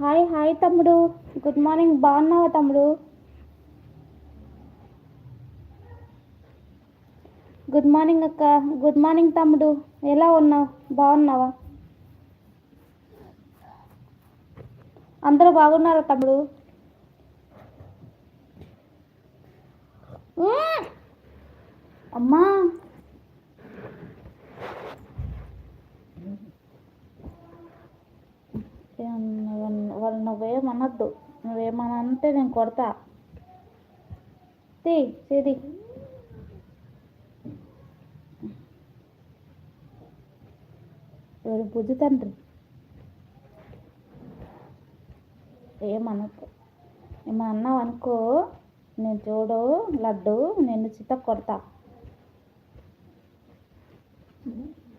Hi hi తమ్ముడు. Good morning బాగున్నావా తమ్ముడు? గుడ్ మార్నింగ్ అక్క. గుడ్ మార్నింగ్ తమ్ముడు. ఎలా ఉన్నావు? బాగున్నావా? అందరూ బాగున్నారా తమ్ముడు? అమ్మా ఏమన్నా- వాళ్ళు నువ్వేమనొద్దు నువ్వేమనంటే నేను కొడతా. తీ సిది ఎవరు బుద్ధి తండ్రి? ఏమనకు ఏమన్నా అన్నావు అనుకో నేను చూడు లడ్డు నేను చిత్త కొడతా.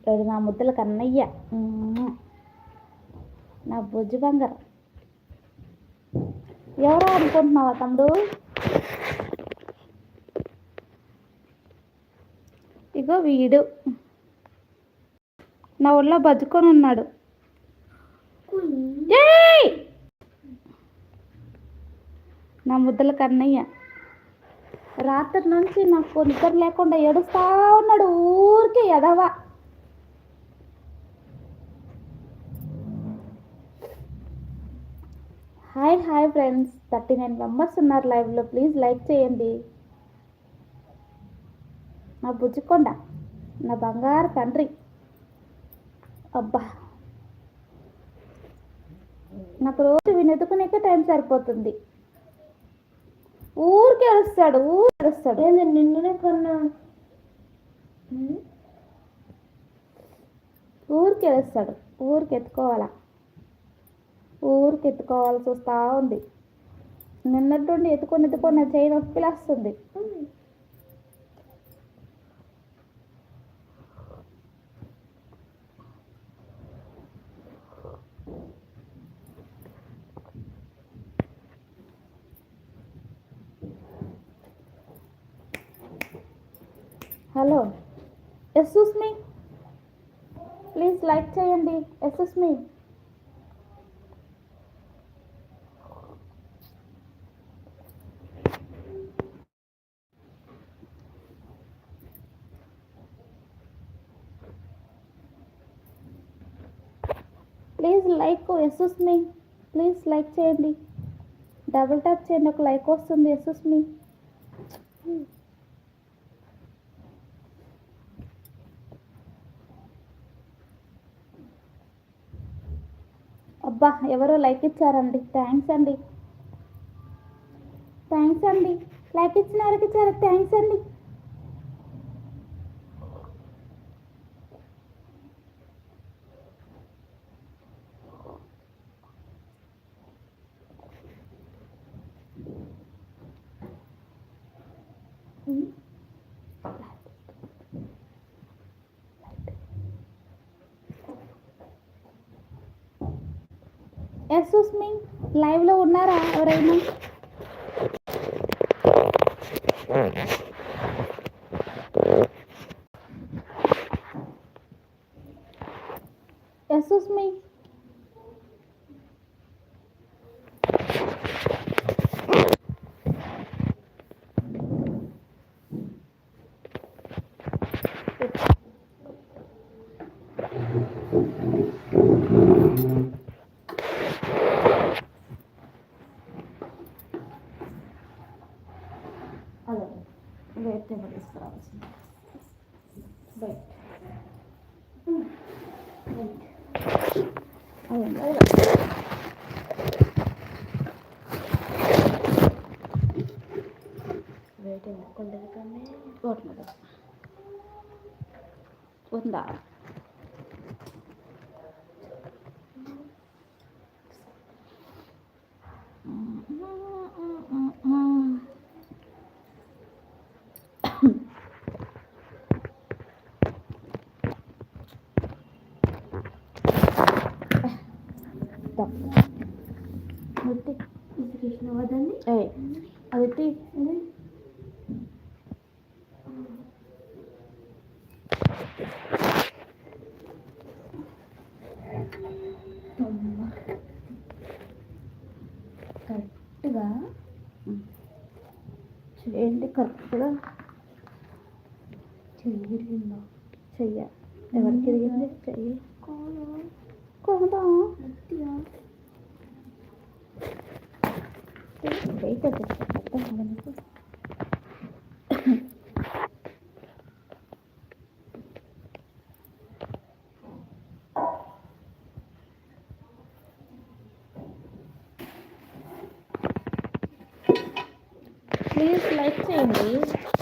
ఎవడు నా ముద్దల కన్నయ్య. నా బుజ్జి బంగారం. ఎవరో అనుకుంటున్నావా తమ్ముడు? ఇగో వీడు. నా ఒళ్ళో బజ్జుకొని ఉన్నాడు! నా ముద్దల కన్నయ్య. రాత్రి నుంచి నాకు నిద్ర లేకుండా ఏడుస్తా ఉన్నాడు. ఊరికే ఎదవా hi hi friends. Thirty nine members ఉన్నారు లైవ్లో. ప్లీజ్ లైక్ చేయండి. నా బుజ్జికొండ నా బంగారు తండ్రి. అబ్బా. నాకు రోజు వినెత్తుకునేకే టైం సరిపోతుంది. ఊరికి ఏడుస్తాడు ఊరు ఏడుస్తాడు నిన్నునే కొన్నా? ఊరికి ఏడుస్తాడు ఊరికి ఎత్తుకోవాలా? ఊరికి ఎత్తుకోవాల్సి వస్తూ ఉంది. నిన్నట్టుండి ఎత్తుకొని ఎత్తుకొని చేయి నొప్పిలేస్తుంది హలో ఎస్సూస్ మీ ప్లీజ్ లైక్ చేయండి ఎస్ఎస్ మీ ప్లీజ్ లైక్ ఎస్ఎస్ మీ ప్లీజ్ లైక్ చేయండి. డబుల్ ట్యాప్ చేయండి. ఒక లైక్ వస్తుంది ఎస్ఎస్ మీ అబ్బా ఎవరో లైక్ ఇచ్చారండి. థ్యాంక్స్ అండి. థ్యాంక్స్ అండి. లైక్ ఇచ్చిన వారికి చాలా థ్యాంక్స్ అండి. ఎస్ఎస్ మీ లైవ్లో ఉన్నారా ఎవరైనా? ఎస్ మీ అదే ఎందుకుండదు కానీ ఓట్లేదు ఉందా? ముట్టి. కృష్ణ എന്റെ കർക്കിട ചെയ്യുന്നോ ചെയ്യാം. എവർക്കെതിരെ ചെയ്യാം. കോതാ please like change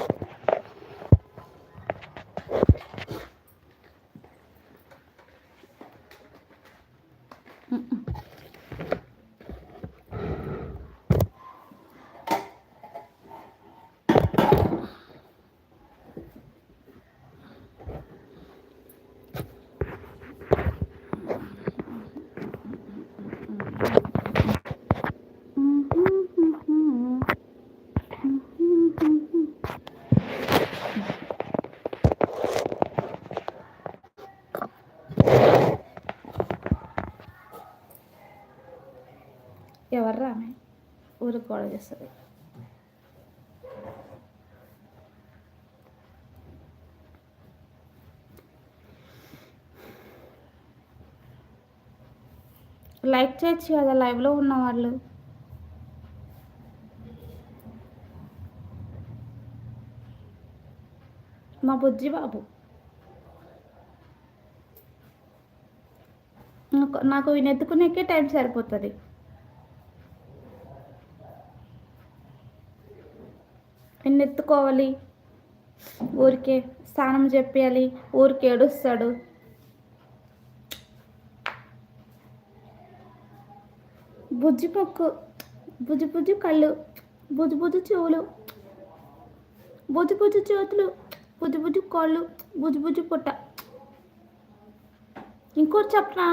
ఎవర్రా ఆమె? ఊరికి గొడవ చేస్తుంది. లైక్ చేయొచ్చు కదా లైవ్లో ఉన్న వాళ్ళు. మా బుజ్జి బాబు. నాకు నాకు ఈయన ఎత్తుకునేకే టైం సరిపోతుంది నిన్ను ఎత్తుకోవాలి. ఊరికే స్నానం చెప్పాలి ఊరికి ఏడుస్తాడు. బుజ్జి పొక్కు బుజ్జి బుజ్జి కళ్ళు బుజ్జి బుజ్జి చెవులు బుజ్జి బుజ్జి చేతులు బుజ్జి బుజ్జి కాళ్ళు బుజ్జి బుజ్జి పుట్ట. ఇంకోటి చెప్పనా?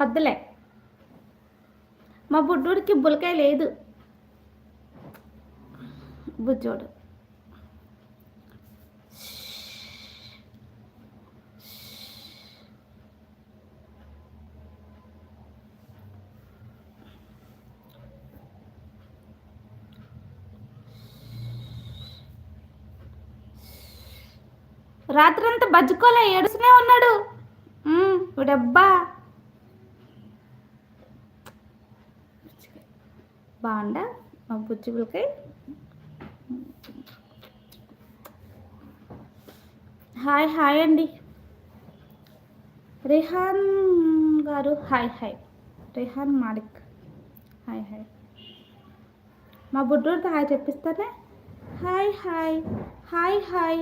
వద్దులే. మా బుడ్డోడికి బులకాయ లేదు. బుజ్జోడు. రాత్రంతా బజ్జుకోలే ఏడుస్తూనే ఉన్నాడు. ఉమ్, వీడబ్బా. బాగుండా మా బుజ్జి హాయ్ హాయ్ అండి. రిహాన్ గారు hi hi. Rihan Malik hi hi. మా బుడ్డూరితో hi చెప్పిస్తానే? Hi hi. Hi hi.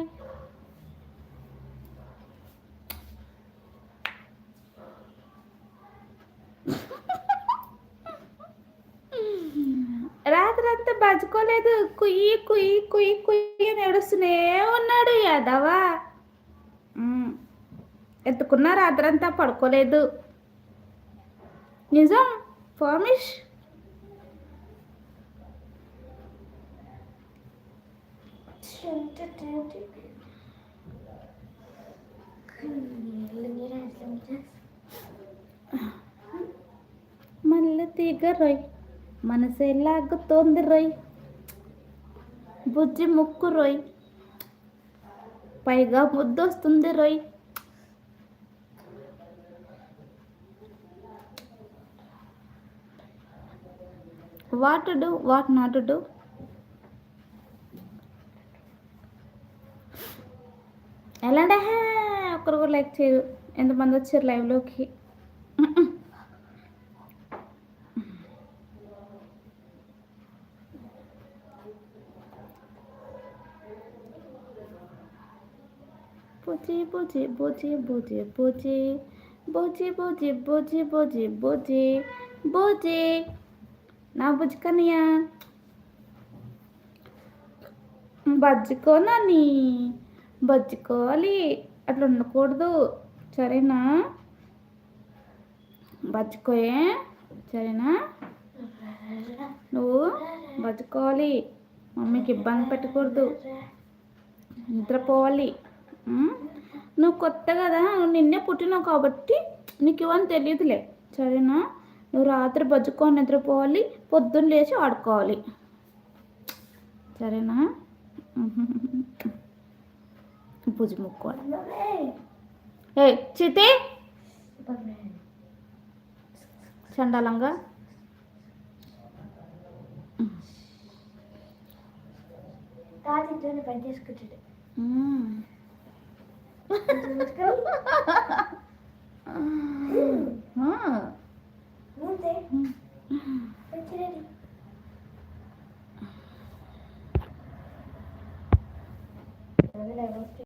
రాత్రంతా బజ్జుకోలేదు. కుయ్యి కుయ్యి కుయ్యి కుయ్యి అని ఏడుస్తూనే ఉన్నాడు యాదవా. ఎత్తుకున్న రాత్రంతా పడుకోలేదు. నిజం? ఫామిష్ మళ్ళీ తీగ రొయ్. మనసు ఎలాగుతోంది రొయ్. బుజ్జి ముక్కు రొయ్. పైగా ముద్దొస్తుంది రోయ్. What do what not do ఎలాంటి ఒక్కరు కూడా లైక్ చేయరు. ఎంతమంది వచ్చారు లైవ్లోకి బుజ్జి బుజ్జి బుజ్జి బుజ్జి బుజ్జి బుజ్జి బుజ్జి బుజ్జి బుజ్జి బుజ్జి నా బుజ్జి బజ్జుకోనని బజ్జుకోవాలి అట్లా ఉండకూడదు సరేనా బజ్జుకోయే సరేనా నువ్వు బజ్జుకోవాలి మమ్మీకి ఇబ్బంది పెట్టకూడదు నిద్రపోవాలి నువ్వు కొత్త కదా నువ్వు నిన్నే పుట్టినావు కాబట్టి నీకు ఇవన్నీ తెలియదులే. సరేనా? నువ్వు రాత్రి బజ్జుకొని నిద్రపోవాలి పొద్దున్న లేచి ఆడుకోవాలి. సరేనా? భుజి ముక్కోవాలి ఏ చితి! చండాలంగా. తాత ఇంట్లోనే పని చేసుకుంటాడు. Let's go.